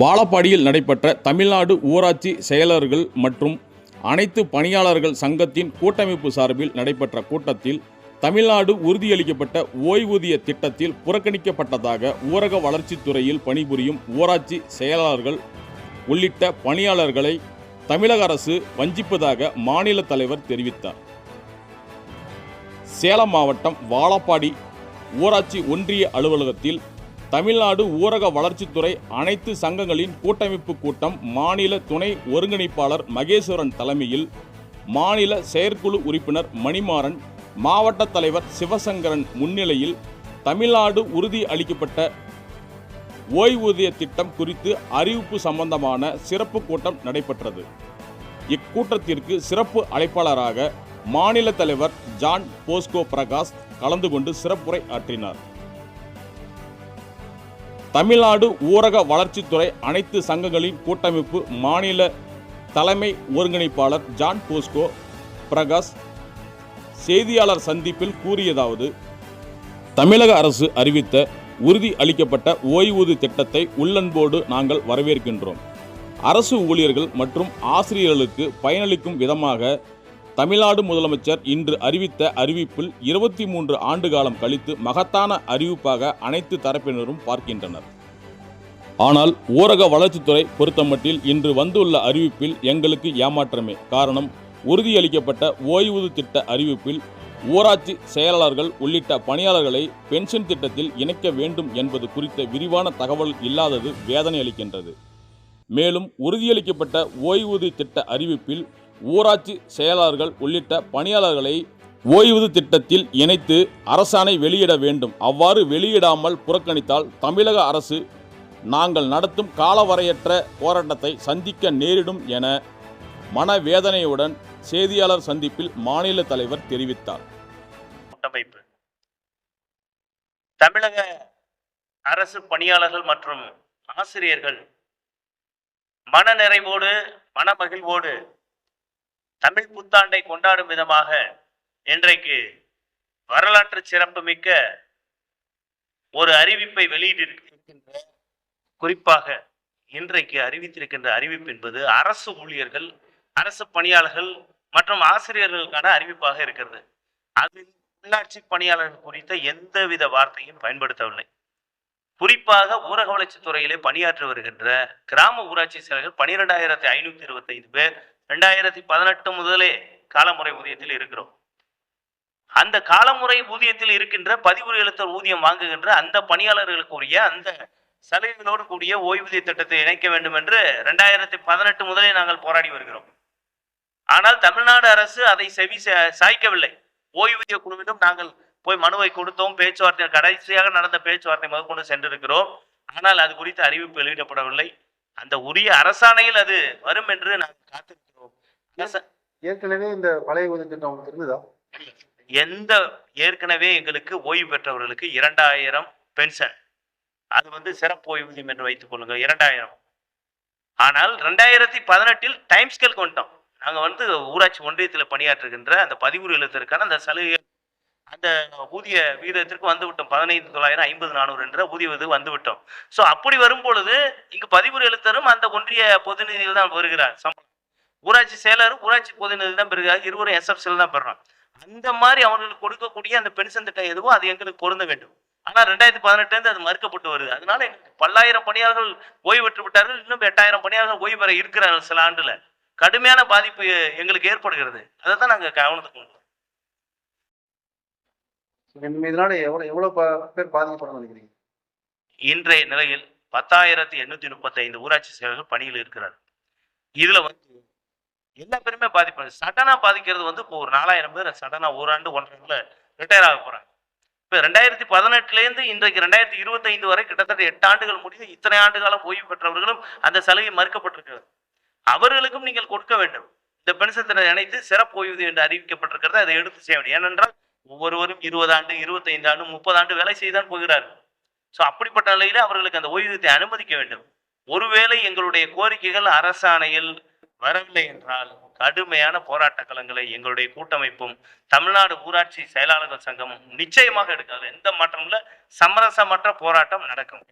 வாழப்பாடியில் நடைபெற்ற தமிழ்நாடு ஊராட்சி செயலர்கள் மற்றும் அனைத்து பணியாளர்கள் சங்கத்தின் கூட்டமைப்பு சார்பில் நடைபெற்ற கூட்டத்தில் தமிழ்நாடு உறுதியளிக்கப்பட்ட ஓய்வூதிய திட்டத்தில் புறக்கணிக்கப்பட்டதாக ஊரக வளர்ச்சித்துறையில் பணிபுரியும் ஊராட்சி செயலாளர்கள் உள்ளிட்ட பணியாளர்களை தமிழக அரசு வஞ்சிப்பதாக மாநில தலைவர் தெரிவித்தார். சேலம் மாவட்டம் வாழப்பாடி ஊராட்சி ஒன்றிய அலுவலகத்தில் தமிழ்நாடு ஊரக வளர்ச்சித்துறை அனைத்து சங்கங்களின் கூட்டமைப்பு கூட்டம் மாநில துணை ஒருங்கிணைப்பாளர் மகேஸ்வரன் தலைமையில் மாநில செயற்குழு உறுப்பினர் மணிமாறன் மாவட்ட தலைவர் சிவசங்கரன் முன்னிலையில் தமிழ்நாடு உறுதி அளிக்கப்பட்ட ஓய்வூதிய திட்டம் குறித்து அறிவிப்பு சம்பந்தமான சிறப்பு கூட்டம் நடைபெற்றது. இக்கூட்டத்திற்கு சிறப்பு அழைப்பாளராக மாநில தலைவர் ஜான் போஸ்கோ பிரகாஷ் கலந்து கொண்டு சிறப்புரை ஆற்றினார். தமிழ்நாடு ஊரக வளர்ச்சித்துறை அனைத்து சங்கங்களின் கூட்டமைப்பு மாநில தலைமை ஒருங்கிணைப்பாளர் ஜான் போஸ்கோ பிரகாஷ் செய்தியாளர் சந்திப்பில் கூறியதாவது தமிழக அரசு அறிவித்த உறுதி அளிக்கப்பட்ட ஓய்வூதிய திட்டத்தை உள்ளன்போடு நாங்கள் வரவேற்கின்றோம். அரசு ஊழியர்கள் மற்றும் ஆசிரியர்களுக்கு பயனளிக்கும் விதமாக தமிழ்நாடு முதலமைச்சர் இன்று அறிவித்த அறிவிப்பில் இருபத்தி மூன்று ஆண்டு காலம் கழித்து மகத்தான அறிவிப்பாக அனைத்து தரப்பினரும் பார்க்கின்றனர். ஆனால் ஊரக வளர்ச்சித்துறை பொறுத்தமட்டில் இன்று வந்துள்ள அறிவிப்பில் எங்களுக்கு ஏமாற்றமே. காரணம் உறுதியளிக்கப்பட்ட ஓய்வூது திட்ட அறிவிப்பில் ஊராட்சி செயலாளர்கள் உள்ளிட்ட பணியாளர்களை பென்ஷன் திட்டத்தில் இணைக்க வேண்டும் என்பது குறித்த விரிவான தகவல் இல்லாதது வேதனை அளிக்கின்றது. மேலும் உறுதியளிக்கப்பட்ட ஓய்வூதிய திட்ட அறிவிப்பில் ஊராட்சி செயலாளர்கள் உள்ளிட்ட பணியாளர்களை ஓய்வு திட்டத்தில் இணைத்து அரசாணை வெளியிட வேண்டும். அவ்வாறு வெளியிடாமல் புறக்கணித்தால் தமிழக அரசு நாங்கள் நடத்தும் காலவரையற்ற போராட்டத்தை சந்திக்க நேரிடும் என மனவேதனையுடன் செய்தியாளர் சந்திப்பில் மாநில தலைவர் தெரிவித்தார். கூட்டமைப்பு. தமிழக அரசு பணியாளர்கள் மற்றும் ஆசிரியர்கள் மனநிறைவோடு மனமகிழ்வோடு தமிழ் புத்தாண்டை கொண்டாடும் விதமாக இன்றைக்கு வரலாற்று சிறப்புமிக்க ஒரு அறிவிப்பை வெளியிட்டிருக்கின்ற குறிப்பாக இன்றைக்கு அறிவித்திருக்கின்ற அறிவிப்பு என்பது அரசு ஊழியர்கள் அரசு பணியாளர்கள் மற்றும் ஆசிரியர்களுக்கான அறிவிப்பாக இருக்கிறது. அதில் உள்ளாட்சி பணியாளர்கள் குறித்த எந்தவித வார்த்தையும் பயன்படுத்தவில்லை. குறிப்பாக ஊரக வளர்ச்சித்துறையிலே பணியாற்றி வருகின்ற கிராம ஊராட்சி செயலர்கள் பனிரெண்டாயிரத்தி ஐநூத்தி இருபத்தி ஐந்து பேர் ரெண்டாயிரத்தி பதினெட்டு முதலே காலமுறை ஊதியத்தில் இருக்கிறோம். அந்த காலமுறை ஊதியத்தில் இருக்கின்ற பதிவு எழுத்தர் ஊதியம் வாங்குகின்ற அந்த பணியாளர்களுக்குரிய அந்த சலுகைகளோடு கூடிய ஓய்வூதிய திட்டத்தை இணைக்க வேண்டும் என்று ரெண்டாயிரத்தி பதினெட்டு முதலே நாங்கள் போராடி வருகிறோம். ஆனால் தமிழ்நாடு அரசு அதை செவி சாய்க்கவில்லை. ஓய்வூதிய குழுவிடம் நாங்கள் போய் மனுவை கொடுத்தோம். பேச்சுவார்த்தை கடைசியாக நடந்த பேச்சுவார்த்தை முதற்கொண்டு சென்றிருக்கிறோம். ஆனால் அது குறித்து அறிவிப்பு வெளியிடப்படவில்லை. அந்த உரிய அரசாணையில் அது வரும் என்று நாங்கள் காத்திருக்கிறோம். ஏற்கனவே இந்த பழைய திட்டம் இருந்ததா எந்த ஏற்கனவே எங்களுக்கு ஓய்வு பெற்றவர்களுக்கு இரண்டாயிரம் பென்ஷன். அது வந்து சிறப்பு ஓய்வூதியம் என்று வைத்துக் கொள்ளுங்க இரண்டாயிரம். ஆனால் ரெண்டாயிரத்தி பதினெட்டில் டைம் ஸ்கேல் கொண்டோம். நாங்க வந்து ஊராட்சி ஒன்றியத்தில் பணியாற்றுகின்ற அந்த பதிவு எழுத்திற்கான அந்த சலுகை அந்த ஊதிய வீதத்திற்கு வந்து விட்டோம் பதினைந்து தொள்ளாயிரம் ஐம்பது நானூறு என்ற ஊதிய இது வந்து விட்டோம் ஸோ அப்படி வரும் பொழுது இங்கு பதிவுரை எழுத்தரும் அந்த ஒன்றிய பொதுநிதியில் தான் வருகிறார். சம்பளம் ஊராட்சி செயலரும் ஊராட்சி பொதுநிதி தான் பெறுகிறார். இருவரும் எஸ்எஃப்சியில் தான் பெறுறோம் அந்த மாதிரி அவர்களுக்கு கொடுக்கக்கூடிய அந்த பென்ஷன் திட்டம் எதுவோ அது எங்களுக்கு பொருந்த வேண்டும். ஆனால் ரெண்டாயிரத்தி பதினெட்டுலேருந்து அது மறுக்கப்பட்டு வருது. அதனால எங்களுக்கு பல்லாயிரம் பணியாளர்கள் ஓய்வு பெற்று விட்டார்கள். இன்னும் எட்டாயிரம் பணியாளர்கள் ஓய்வு பெற இருக்கிறார்கள் சில ஆண்டுல. கடுமையான பாதிப்பு எங்களுக்கு ஏற்படுகிறது. அதை தான் நாங்கள் கவனத்துக்கு இதனால எவ்வளவு எவ்வளவு பேர் பாதிக்கப்படும் நினைக்கிறீங்க? இன்றைய நிலையில் பத்தாயிரத்தி எண்ணூத்தி முப்பத்தி ஐந்து ஊராட்சி செயலர்கள் பணியில் இருக்கிறார் இதுல வந்து எல்லா பேருமே பாதிப்பாங்க சடனா பாதிக்கிறது வந்து இப்போ ஒரு நாலாயிரம் பேர் சடனா ஓராண்டு ஒன்றரை ரிட்டையர் ஆக போறாங்க. இப்போ ரெண்டாயிரத்தி பதினெட்டுல இருந்து இன்றைக்கு ரெண்டாயிரத்தி இருபத்தைந்து வரை கிட்டத்தட்ட எட்டு ஆண்டுகள் முடிந்து இத்தனை ஆண்டு காலம் ஓய்வு பெற்றவர்களும் அந்த சலுகை மறுக்கப்பட்டிருக்கிறது. அவர்களுக்கும் நீங்கள் கொடுக்க வேண்டும். இந்த பென்ஷன் திட்டம் இணைத்து சிறப்பு ஓய்வு என்று அறிவிக்கப்பட்டிருக்கிறது அதை எடுத்து செய்ய வேண்டும். ஏனென்றால் ஒவ்வொருவரும் இருபது ஆண்டு இருபத்தைந்து ஆண்டு முப்பது ஆண்டு வேலை செய்தான் போகிறார்கள். ஸோ அப்படிப்பட்ட நிலையில அவர்களுக்கு அந்த ஓய்வூதியத்தை அனுமதிக்க வேண்டும். ஒருவேளை எங்களுடைய கோரிக்கைகள் அரசாணையில் வரவில்லை என்றால் கடுமையான போராட்ட களங்களை எங்களுடைய கூட்டமைப்பும் தமிழ்நாடு ஊராட்சி செயலாளர்கள் சங்கமும் நிச்சயமாக எடுக்காது. எந்த மாற்றமும் சமரசமற்ற போராட்டம் நடக்கும்.